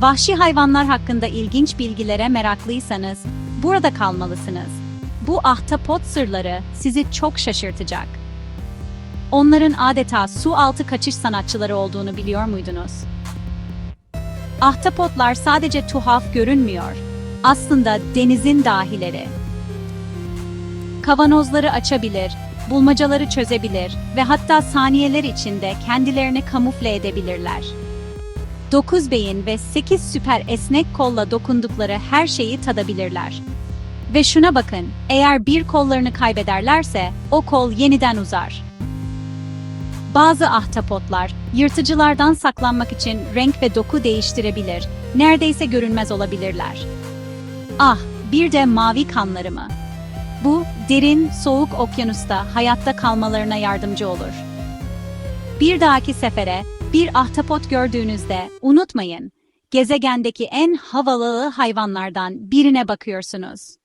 Vahşi hayvanlar hakkında ilginç bilgilere meraklıysanız burada kalmalısınız. Bu ahtapot sırları sizi çok şaşırtacak. Onların adeta su altı kaçış sanatçıları olduğunu biliyor muydunuz? Ahtapotlar sadece tuhaf görünmüyor. Aslında denizin dahileri. Kavanozları açabilir, bulmacaları çözebilir ve hatta saniyeler içinde kendilerini kamufle edebilirler. 9 beyin ve 8 süper esnek kolla dokundukları her şeyi tadabilirler. Ve şuna bakın, eğer bir kollarını kaybederlerse o kol yeniden uzar. Bazı ahtapotlar, yırtıcılardan saklanmak için renk ve doku değiştirebilir, neredeyse görünmez olabilirler. Ah, bir de mavi kanları mı? Bu, derin, soğuk okyanusta hayatta kalmalarına yardımcı olur. Bir dahaki sefere bir ahtapot gördüğünüzde unutmayın, gezegendeki en havalı hayvanlardan birine bakıyorsunuz.